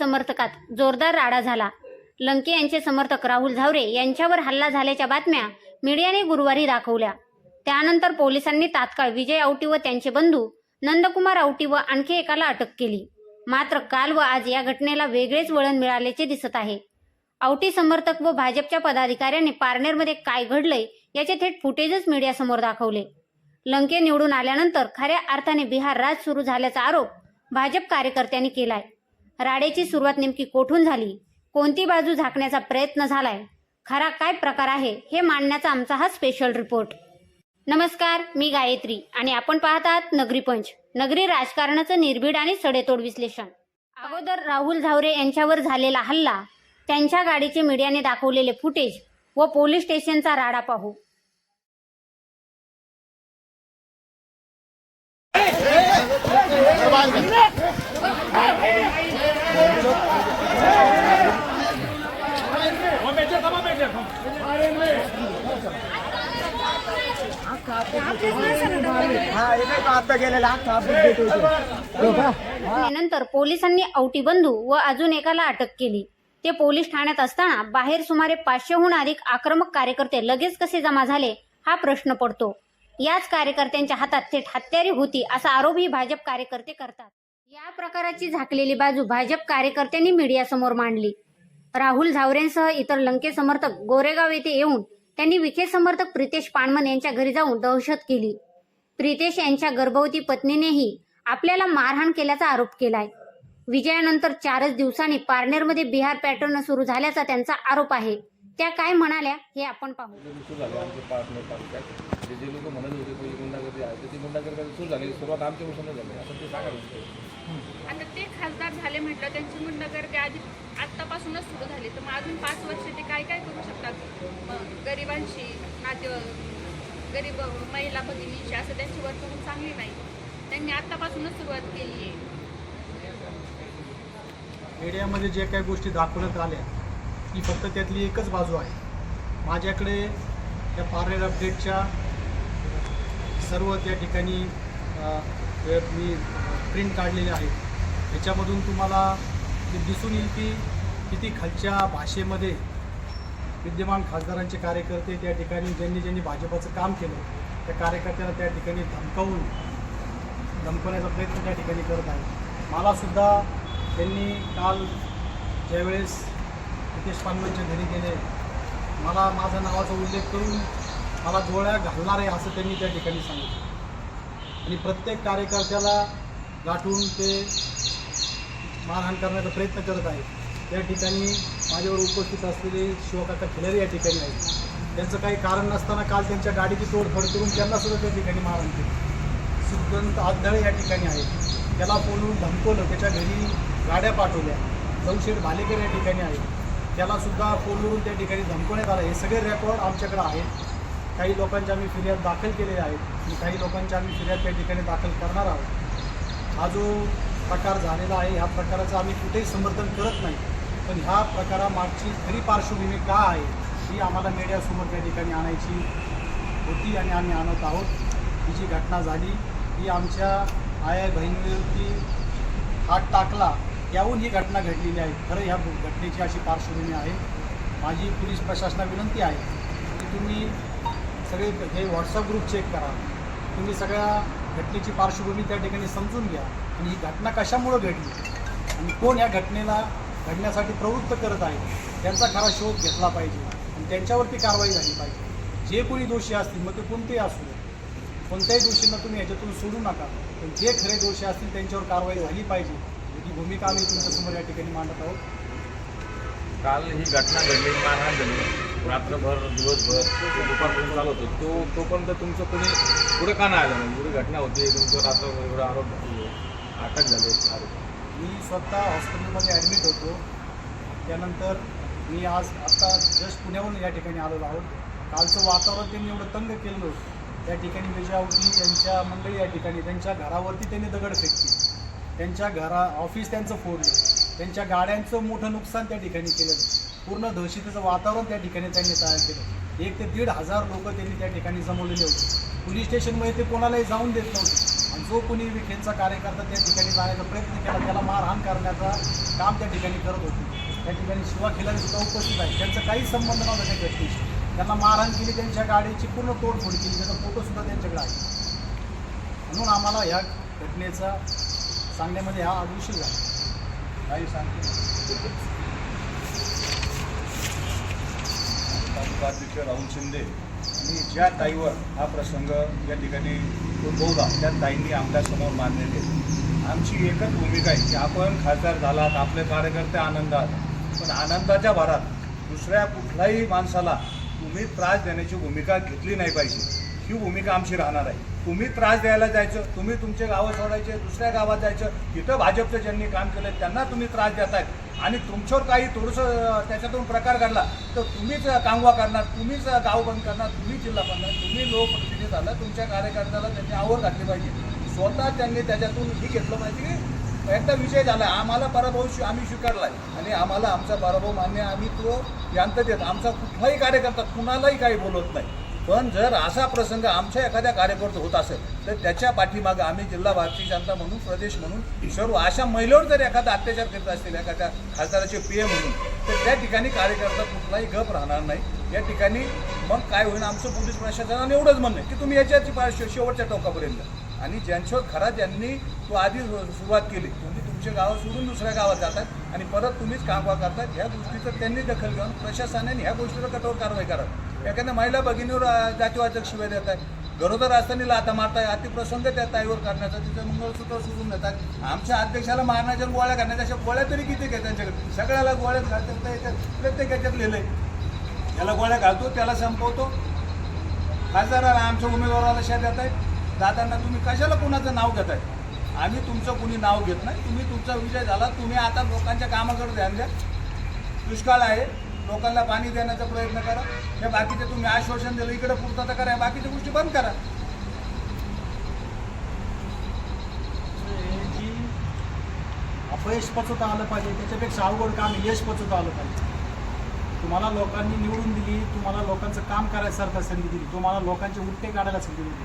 समर्थकात जोरदार राडा झाला. लंके यांचे समर्थक राहुल झावरे यांच्यावर हल्ला झाल्याच्या बातम्या मीडियाने गुरुवारी दाखवल्या. त्यानंतर पोलिसांनी तात्काळ विजय औटी व त्यांचे बंधू नंदकुमार औटी व आणखी एकाला अटक केली. मात्र काल व आज या घटनेला वेगळेच वळण मिळाल्याचे दिसत आहे. औटी समर्थक व भाजपच्या पदाधिकाऱ्यांनी पारनेरमध्ये काय घडलंय याचे थेट फुटेजच मीडियासमोर दाखवले. लंके निवडून आल्यानंतर खऱ्या अर्थाने बिहार राज सुरू झाल्याचा आरोप भाजप कार्यकर्त्यांनी केलाय. राडेची सुरुवात नेमकी कोठून झाली कोणती बाजू झाकण्याचा प्रयत्न झालाय खरा काय प्रकार आहे हे मांडण्याचा आमचा हा स्पेशल रिपोर्ट नमस्कार मी गायत्री आणि आपण पाहत आहात नगरी पंच नगरी राजकारणाचं निर्भीड आणि सडेतोड विश्लेषण अगोदर राहुल झावरे यांच्यावर झालेला हल्ला त्यांच्या गाडीचे मीडियाने दाखवलेले फुटेज व पोलीस स्टेशनचा राडा पाहू हा एक आता गेलेला अख्खा अपडेट होतो नंतर पोलिसांनी औटी बंधू व अजून एकाला अटक केली. ते पोलीस ठाण्यात असताना बाहेर सुमारे पाचशेहून अधिक आक्रमक कार्यकर्ते लगेच कसे जमा झाले हा प्रश्न पडतो. याच कार्यकर्त्यांच्या हातात थेट हत्यारी होती असा आरोपही भाजप कार्यकर्ते करतात. या प्रकाराची झाकलेली बाजू भाजप कार्यकर्त्यांनी मीडियासमोर मांडली. राहुल झावरेंसह इतर लंके समर्थक गोरेगाव येथे येऊन त्यांनी विखे समर्थक प्रितेश पाणमन यांच्या घरी जाऊन दहशत केली. प्रितेश यांच्या गर्भवती पत्नीनेही आपल्याला मारहाण केल्याचा आरोप केलाय. विजयानंतर चारच दिवसांनी पारनेरमध्ये बिहार पॅटर्न सुरू झाल्याचा त्यांचा आरोप आहे. त्या काय म्हणाल्या हे आपण पाहू. सुरू झाले आमचे पार्टनर तालुक्यात जे जे लोक म्हणत होते पहिली गुंडागर्दी आहे तर ती गुंडागर्दी सुरू झाली सुरुवात आमच्यापासून झाली. असं ते सांगा आता ते खासदार झाले म्हटलं त्यांची गुंडगर्दी आधी आत्तापासूनच सुरू झाली. तर मग अजून पाच वर्ष ते काय काय गरिबांशी नाते गरीब महिला भगिनींशी असं त्यांची वर्तवणूक चांगली नाही. त्यांनी आत्तापासूनच सुरुवात केली आहे मीडियामध्ये जे काही गोष्टी दाखवण्यात आल्या ती फक्त त्यातली एकच बाजू आहे. माझ्याकडे या पार्लर अपडेटच्या सर्व त्या ठिकाणी मी प्रिंट काढलेले आहेत. याच्यामधून तुम्हाला दिसून येईल की किती खालच्या भाषेमध्ये विद्यमान खासदारांचे कार्यकर्ते त्या ठिकाणी ज्यांनी ज्यांनी भाजपाचं काम केलं त्या कार्यकर्त्यांना त्या ठिकाणी धमकावून धमकवण्याचा प्रयत्न त्या ठिकाणी करत आहे मलासुद्धा त्यांनी काल ज्यावेळेस नितेश पानवांच्या घरी गेले मला माझ्या नावाचा उल्लेख करून मला गोळ्या घालणार आहे असं त्यांनी त्या ठिकाणी सांगितलं. आणि प्रत्येक कार्यकर्त्याला गाठून ते मारहाण करण्याचा प्रयत्न करत आहेत. त्या ठिकाणी माझ्यावर उपस्थित असलेले शिवकाका खिलारी या ठिकाणी आहेत. त्यांचं काही कारण नसताना काल त्यांच्या गाडीची तोडफोड करून त्यांना सुद्धा त्या ठिकाणी मारण केली. सिद्धांत आदळे या ठिकाणी आहेत. त्याला बोलून धमकवलं त्याच्या घरी गाड्या पाठवल्या. जवशेठ भालेकर या ठिकाणी आहेत. त्याला सुद्धा बोलवून त्या ठिकाणी धमकवण्यात आलं. हे सगळे रेकॉर्ड आमच्याकडे आहेत. काही लोकांच्या आम्ही फिर्याद दाखल केलेल्या आहेत आणि काही लोकांच्या आम्ही फिर्याद त्या ठिकाणी दाखल करणार आहोत. हा जो प्रकार झालेला आहे ह्या प्रकाराचं आम्ही कुठेही समर्थन करत नाही. पण ह्या प्रकारामागची खरी पार्श्वभूमी का आहे ही आम्हाला मीडियासमोर त्या ठिकाणी आणायची होती आणि आम्ही आणत आहोत. ही जी घटना झाली ही आमच्या आया बहिणीवरती हात टाकला याहून ही घटना घडलेली आहे. खरं ह्या घटनेची अशी पार्श्वभूमी आहे. माझी पोलीस प्रशासना विनंती आहे की तुम्ही सगळे हे व्हॉट्सअप ग्रुप चेक करा. तुम्ही सगळ्या घटनेची पार्श्वभूमी त्या ठिकाणी समजून घ्या. आणि ही घटना कशामुळं घडली? आणि कोण या घटनेला घडण्यासाठी प्रवृत्त करत आहे त्यांचा खरा शोध घेतला पाहिजे. आणि त्यांच्यावरती कारवाई झाली पाहिजे. जे कोणी दोषी असतील मग ते कोणतेही असू दे कोणत्याही दोषींना तुम्ही याच्यातून सोडू नका. पण जे खरे दोषी असतील त्यांच्यावर कारवाई झाली पाहिजे. ही भूमिका आम्ही तुमच्यासमोर या ठिकाणी मांडत आहोत. काल ही घटना घडली. मारहाण झाली. रात्रभर दिवसभर दुपारपर्यंत चालू होतो तो तोपर्यंत तुमचं कोणी पुढे का नाही आलं? म्हणजे एवढी घटना होती. तुमचं रात्रभर एवढा आरोप अटक झाले. आरोप मी स्वतः हॉस्पिटलमध्ये ॲडमिट होतो. त्यानंतर मी आज आत्ता जस्ट पुण्याहून या ठिकाणी आलेलो आहोत. कालचं वातावरण त्यांनी एवढं तंग केलं होतं त्या ठिकाणी विजयावती यांच्या मंडळी या ठिकाणी त्यांच्या घरावरती त्यांनी दगड फेकली. त्यांच्या घरा ऑफिस त्यांचं फोडलं. त्यांच्या गाड्यांचं मोठं नुकसान त्या ठिकाणी केलं. पूर्ण दहशतीचं वातावरण त्या ठिकाणी त्यांनी तयार केलं. एक ते दीड हजार लोक त्यांनी त्या ठिकाणी जमवलेले होते. पोलीस स्टेशनमध्ये ते कोणालाही जाऊन देत नव्हते. जो कोणी विखेंचा कार्यकर्ता त्या ठिकाणी जाण्याचा प्रयत्न केला त्याला मारहाण करण्याचा काम त्या ठिकाणी करत होते. त्या ठिकाणी शिवा खिलारी सुद्धा उपस्थित आहे. त्यांचा काही संबंध नव्हता त्या घटनेशी त्यांना मारहाण केली त्यांच्या गाडीची पूर्ण तोडफोड केली त्याचा फोटोसुद्धा त्यांच्याकडे आहे. म्हणून आम्हाला ह्या घटनेचा सांगण्यामध्ये हा विषय झाला. काही सांगते तालुका अध्यक्ष राहुल शिंदे आणि ज्या ताईवर हा प्रसंग या ठिकाणी उद्भवला त्या ताईंनी आपल्यासमोर मांडलेले. आहेत. आमची एकच भूमिका आहे की आपण खासदार झालात आपले कार्यकर्ते आनंदात. पण आनंदाच्या भरात दुसऱ्या कुठल्याही माणसाला तुम्ही त्रास देण्याची भूमिका घेतली नाही पाहिजे. ही भूमिका आमची राहणार आहे. तुम्ही त्रास द्यायला जायचं तुम्ही तुमचे गावं सोडायचे दुसऱ्या गावात जायचं तिथं भाजपचं ज्यांनी काम केलं त्यांना तुम्ही त्रास देताय आणि तुमच्यावर काही थोडंसं त्याच्यातून प्रकार घडला. तर तुम्हीच कांगवा करणार तुम्हीच गाव बंद करणार तुम्ही जिल्हा बनणार तुम्ही लोकप्रतिनिधी झाला तुमच्या कार्यकर्त्याला त्यांनी आवड घातली पाहिजे. स्वतः त्यांनी त्याच्यातून ही घेतलं पाहिजे की एकदा विजय झाला आम्हाला पराभव स्वी- आम्ही स्वीकारलाय. आणि आम्हाला आमचा पराभव मान्य आम्ही तो यांत देत आमचा कुठलाही कार्यकर्ता कुणालाही काही बोलत नाही. पण जर असा प्रसंग आमच्या एखाद्या कार्यकर्ता होत असेल तर त्याच्या पाठीमागं आम्ही जिल्हा भारतीय जनता म्हणून प्रदेश म्हणून सर्व अशा महिलेवर जर एखादा अत्याचार करत असतील एखाद्या खासदाराचे पी म्हणून तर त्या ठिकाणी कार्यकर्ता कुठलाही गप राहणार नाही. या ठिकाणी मग काय होईल आमचं पोलीस प्रशासनाने एवढंच म्हणणं की तुम्ही याच्याची पा- शेवटच्या टोकापर्यंत आणि ज्यांच्यावर खरा ज्यांनी तो आधी सुरुवात केली तुम्ही तुमच्या गावात सोडून दुसऱ्या गावात जातात. आणि परत तुम्हीच कामवा करतात. ह्या गोष्टीचं त्यांनी दखल घेऊन प्रशासनाने ह्या गोष्टीवर कठोर कारवाई करावी. एखाद्या महिला भगिनीवर जातीवाचक शिवाय देत आहे. गरोदर असताना आता मारताय अतिप्रसंग त्या ताईवर करण्याचा तिचं मंगळसूत्र सुटून देतात. आमच्या अध्यक्षाला मारण्याच्या गोळ्या करण्याच्या अशा गोळ्या तरी किती घ्या त्यांच्याकडे? सगळ्याला गोळ्या घालतात. तर याच्यात प्रत्येक याच्यात लिहिलंय. त्याला गोळ्या घालतो त्याला संपवतो. खासदाराला आमच्या उमेदवाराला शेत देत आहे दादांना तुम्ही कशाला कुणाचं नाव घेत आहे आम्ही तुमचं कुणी नाव घेत नाही. तुम्ही तुमचा विषय झाला. तुम्ही आता लोकांच्या कामाकडे ध्यान द्या. दुष्काळ आहे. लोकांना पाणी देण्याचा प्रयत्न करा. हे बाकीचे तुम्ही आश्वासन दिलं. इकडे पूर्तता करा. बाकीच्या गोष्टी बंद करा. अपयश पचवता आलं पाहिजे. त्याच्यापेक्षा अवघड काम यश पचवता आलं पाहिजे. तुम्हाला लोकांनी निवडून दिली. तुम्हाला लोकांचं काम करायसारखं संधी दिली. तुम्हाला लोकांचे उठते काढायला संधी दिली.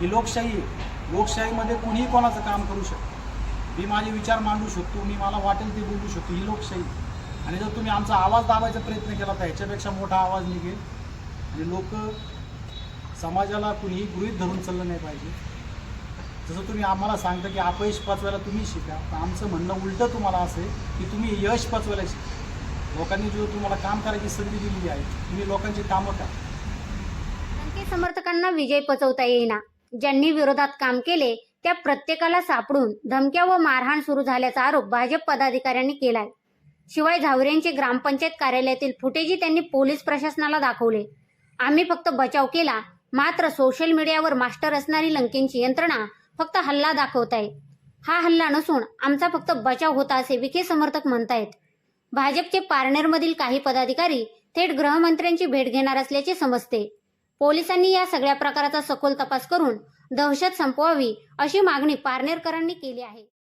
ही लोकशाही आहे. लोकशाहीमध्ये कोणीही कोणाचं काम करू शकतो मी माझे विचार मांडू शकतो मी मला वाटेल ते बोलू शकतो. ही लोकशाही आणि जर तुम्ही आमचा आवाज दाबायचा प्रयत्न केला तर ह्याच्यापेक्षा मोठा आवाज निघेल. आणि लोक समाजाला कुणीही गृहीत धरून चाललं नाही पाहिजे. जसं तुम्ही आम्हाला सांगता की अपयश पचवायला तुम्ही शिका तर आमचं म्हणणं उलटं तुम्हाला असं आहे की तुम्ही यश पचवायला शिका. लोकांनी जो तुम्हाला काम करायची संधी दिलेली आहे तुम्ही लोकांची कामं करा. समर्थकांना विजय पचवता येईना. ज्यांनी विरोधात काम केले त्या प्रत्येकाला सापडून धमक्या व मारहाण सुरू झाल्याचा आरोप भाजप पदाधिकाऱ्यांनी केलाय. शिवाय झावरेंचे ग्रामपंचायत कार्यालयातील फुटेजही त्यांनी पोलीस प्रशासनाला दाखवले. आम्ही फक्त बचाव केला मात्र सोशल मीडियावर मास्टर असणारी लंकेंची यंत्रणा फक्त हल्ला दाखवत आहे हा हल्ला नसून आमचा फक्त बचाव होता असे विखे समर्थक म्हणतायत. भाजपचे पारनेरमधील काही पदाधिकारी थेट गृहमंत्र्यांची भेट घेणार असल्याचे समजते. पोलिसांनी या सगळ्या प्रकाराचा सखोल तपास करून दहशत संपवावी अशी मागणी पारनेरकरांनी केली आहे.